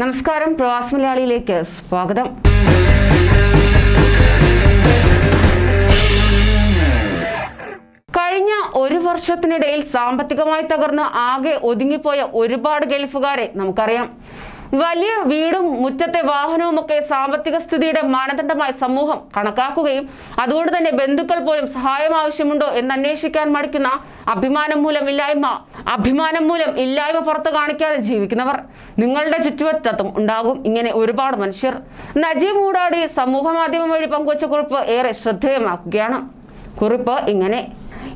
നമസ്കാരം പ്രവാസ് മലയാളിയിലേക്ക് സ്വാഗതം. കഴിഞ്ഞ ഒരു വർഷത്തിനിടയിൽ സാമ്പത്തികമായി തകർന്ന് ആകെ ഒതുങ്ങിപ്പോയ ഒരുപാട് ഗൾഫുകാരെ നമുക്കറിയാം. വലിയ വീടും മുറ്റത്തെ വാഹനവും ഒക്കെ സാമ്പത്തിക സ്ഥിതിയുടെ മാനദണ്ഡമായി സമൂഹം കണക്കാക്കുകയും അതുകൊണ്ട് തന്നെ ബന്ധുക്കൾ പോലും സഹായം ആവശ്യമുണ്ടോ എന്ന് അന്വേഷിക്കാൻ മടിക്കുന്ന അഭിമാനം മൂലം ഇല്ലായ്മ അഭിമാനം മൂലം ഇല്ലായ്മ പുറത്തു കാണിക്കാതെ ജീവിക്കുന്നവർ നിങ്ങളുടെ ചുറ്റുവറ്റത്തും ഉണ്ടാകും. ഇങ്ങനെ ഒരുപാട് മനുഷ്യർ നജീബ് മൂടാടി സമൂഹ മാധ്യമം വഴി പങ്കുവച്ച കുറിപ്പ് ഏറെ ശ്രദ്ധേയമാക്കുകയാണ്. കുറിപ്പ് ഇങ്ങനെ.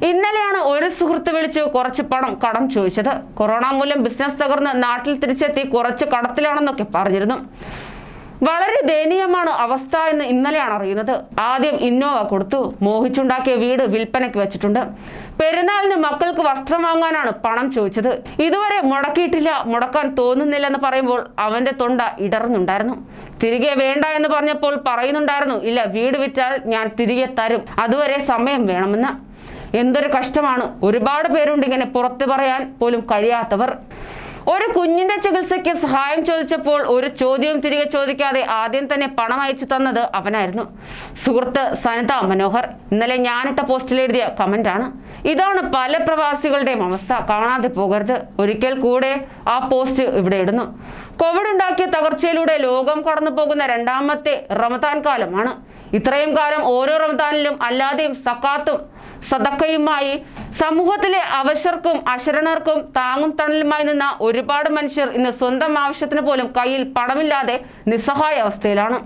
ഇന്നലെയാണ് ഒരു സുഹൃത്ത് വിളിച്ച് കുറച്ച് പണം കടം ചോദിച്ചത്. കൊറോണ മൂലം ബിസിനസ് തകർന്ന് നാട്ടിൽ തിരിച്ചെത്തി കുറച്ച് കടത്തിലാണെന്നൊക്കെ പറഞ്ഞിരുന്നു. വളരെ ദയനീയമാണ് അവസ്ഥ എന്ന് ഇന്നലെയാണ് അറിയുന്നത്. ആദ്യം ഇന്നോവ കൊടുത്തു. മോഹിച്ചുണ്ടാക്കിയ വീട് വിൽപ്പനയ്ക്ക് വെച്ചിട്ടുണ്ട്. പെരുന്നാളിന് മക്കൾക്ക് വസ്ത്രം വാങ്ങാനാണ് പണം ചോദിച്ചത്. ഇതുവരെ മുടക്കിയിട്ടില്ല മുടക്കാൻ തോന്നുന്നില്ല എന്ന് പറയുമ്പോൾ അവന്റെ തൊണ്ട ഇടർന്നുണ്ടായിരുന്നു. തിരികെ വേണ്ട എന്ന് പറഞ്ഞപ്പോൾ പറയുന്നുണ്ടായിരുന്നു ഇല്ല വീട് വിറ്റാൽ ഞാൻ തിരികെ തരും. അതുവരെ സമയം വേണമെന്ന്. എന്തൊരു കഷ്ടമാണ്. ഒരുപാട് പേരുണ്ട് ഇങ്ങനെ പുറത്തു പറയാൻ പോലും കഴിയാത്തവർ. ഒരു കുഞ്ഞിന്റെ ചികിത്സയ്ക്ക് സഹായം ചോദിച്ചപ്പോൾ ഒരു ചോദ്യവും തിരികെ ചോദിക്കാതെ ആദ്യം തന്നെ പണം അയച്ചു തന്നത് അവനായിരുന്നു. സുഹൃത്ത് സനിത മനോഹർ. ഇന്നലെ ഞാനിട്ട പോസ്റ്റിൽ എഴുതിയ കമന്റാണ്. ഇതാണ് പല പ്രവാസികളുടെയും അവസ്ഥ. കാണാതെ പോകരുത്. ഒരിക്കൽ കൂടെ ആ പോസ്റ്റ് ഇവിടെ ഇടുന്നു. കോവിഡ് ഉണ്ടാക്കിയ തകർച്ചയിലൂടെ ലോകം കടന്നു പോകുന്ന രണ്ടാമത്തെ റമദാൻ കാലമാണ്. ഇത്രയും കാലം ഓരോ റമദാനിലും അല്ലാതെയും സക്കാത്തും സദക്കയുമായി. സമൂഹത്തിലെ അവശർക്കും അശരണർക്കും താങ്ങും തണലുമായി നിന്ന ഒരുപാട് മനുഷ്യർ ഇന്ന് സ്വന്തം ആവശ്യത്തിന് പോലും കയ്യിൽ പണമില്ലാതെ നിസ്സഹായ അവസ്ഥയിലാണ്.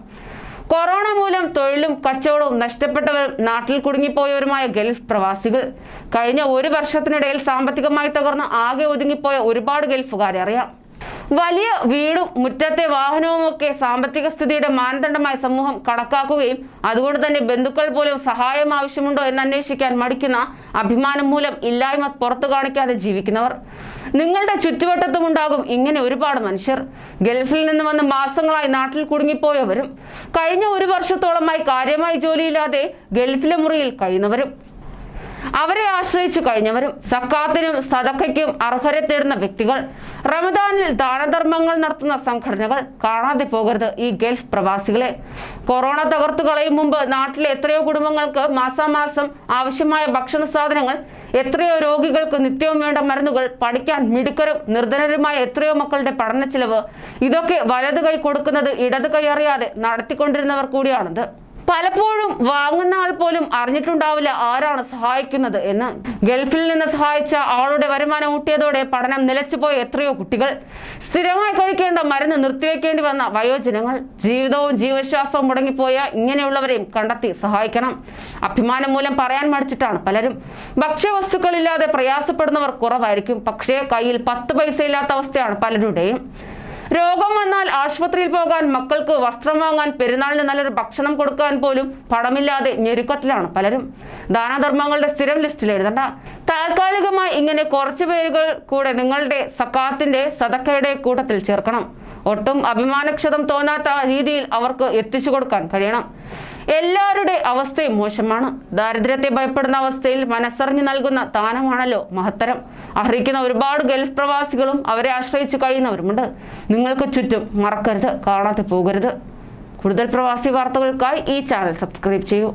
കൊറോണ മൂലം തൊഴിലും കച്ചവടവും നഷ്ടപ്പെട്ടവരും നാട്ടിൽ കുടുങ്ങിപ്പോയവരുമായ ഗൾഫ് പ്രവാസികൾ. കഴിഞ്ഞ ഒരു വർഷത്തിനിടയിൽ സാമ്പത്തികമായി തകർന്ന് ആകെ ഒതുങ്ങിപ്പോയ ഒരുപാട് ഗൾഫുകാരെ അറിയാം. വലിയ വീടും മുറ്റത്തെ വാഹനവും ഒക്കെ സാമ്പത്തിക സ്ഥിതിയുടെ മാനദണ്ഡമായി സമൂഹം കണക്കാക്കുകയും അതുകൊണ്ട് തന്നെ ബന്ധുക്കൾ പോലും സഹായം ആവശ്യമുണ്ടോ എന്ന് അന്വേഷിക്കാൻ മടിക്കുന്ന അഭിമാനം മൂലം ഇല്ലായ്മ പുറത്തു കാണിക്കാതെ ജീവിക്കുന്നവർ. നിങ്ങളുടെ ചുറ്റുവട്ടത്തും ഉണ്ടാകും ഇങ്ങനെ ഒരുപാട് മനുഷ്യർ. ഗൾഫിൽ നിന്ന് വന്ന് മാസങ്ങളായി നാട്ടിൽ കുടുങ്ങിപ്പോയവരും കഴിഞ്ഞ ഒരു വർഷത്തോളമായി കാര്യമായി ജോലിയില്ലാതെ ഗൾഫിലെ മുറിയിൽ കഴിയുന്നവരും. അവരെ ആശ്രയിച്ചു കഴിഞ്ഞവരും സക്കാത്തിനും സദക്കയ്ക്കും അർഹരെ തേടുന്ന വ്യക്തികൾ റമദാനിൽ ദാനധർമ്മങ്ങൾ നടത്തുന്ന സംഘടനകൾ കാണാതെ പോകരുത് ഈ ഗൾഫ് പ്രവാസികളെ. കൊറോണ തകർത്തു കളയും മുമ്പ് നാട്ടിലെ എത്രയോ കുടുംബങ്ങൾക്ക് മാസാമാസം ആവശ്യമായ ഭക്ഷണ സാധനങ്ങൾ എത്രയോ രോഗികൾക്ക് നിത്യവും വേണ്ട മരുന്നുകൾ പഠിക്കാൻ മിടുക്കരും നിർധനരുമായ എത്രയോ മക്കളുടെ പഠന ചിലവ് ഇതൊക്കെ വലതു കൈ കൊടുക്കുന്നത് ഇടത് കൈ അറിയാതെ നടത്തിക്കൊണ്ടിരുന്നവർ കൂടിയാണിത്. പലപ്പോഴും വാങ്ങുന്ന ആൾ പോലും അറിഞ്ഞിട്ടുണ്ടാവില്ല ആരാണ് സഹായിക്കുന്നത് എന്ന്. ഗൾഫിൽ നിന്ന് സഹായിച്ച ആളുടെ വരുമാനം ഊട്ടിയതോടെ പഠനം നിലച്ചുപോയ എത്രയോ കുട്ടികൾ. സ്ഥിരമായി കഴിക്കേണ്ട മരുന്ന് നിർത്തിവെക്കേണ്ടി വന്ന വയോജനങ്ങൾ. ജീവിതവും ജീവശ്വാസവും മുടങ്ങിപ്പോയ ഇങ്ങനെയുള്ളവരെയും കണ്ടെത്തി സഹായിക്കണം. അഭിമാനം മൂലം പറയാൻ മടിച്ചിട്ടാണ് പലരും. ഭക്ഷ്യവസ്തുക്കളില്ലാതെ പ്രയാസപ്പെടുന്നവർ കുറവായിരിക്കും. പക്ഷേ കയ്യിൽ പത്ത് പൈസ ഇല്ലാത്ത അവസ്ഥയാണ് പലരുടെയും. രോഗം വന്നാൽ ആശുപത്രിയിൽ പോകാൻ മക്കൾക്ക് വസ്ത്രം വാങ്ങാൻ പെരുന്നാളിന് നല്ലൊരു ഭക്ഷണം കൊടുക്കാൻ പോലും പണമില്ലാതെ ഞെരുക്കത്തിലാണ് പലരും. ദാനധർമ്മങ്ങളുടെ സ്ഥിരം ലിസ്റ്റിൽ എഴുതണ്ട. താൽക്കാലികമായി ഇങ്ങനെ കുറച്ച് പേരുകൾ കൂടെ നിങ്ങളുടെ സക്കാത്തിന്റെ സദക്കയുടെ കൂട്ടത്തിൽ ചേർക്കണം. ഒട്ടും അഭിമാനക്ഷതം തോന്നാത്ത രീതിയിൽ അവർക്ക് എത്തിച്ചു കൊടുക്കാൻ കഴിയണം. എല്ലാവരുടെ അവസ്ഥയും മോശമാണ്. ദാരിദ്ര്യത്തെ ഭയപ്പെടുന്ന അവസ്ഥയിൽ മനസ്സറിഞ്ഞു നൽകുന്ന താനമാണല്ലോ മഹത്തരം. അർഹിക്കുന്ന ഒരുപാട് ഗൾഫ് പ്രവാസികളും അവരെ ആശ്രയിച്ചു കഴിയുന്നവരുമുണ്ട്. നിങ്ങൾക്ക് ചുറ്റും മറക്കരുത് കാണാതെ പോകരുത്. കൂടുതൽ പ്രവാസി വാർത്തകൾക്കായി ഈ ചാനൽ സബ്സ്ക്രൈബ് ചെയ്യൂ.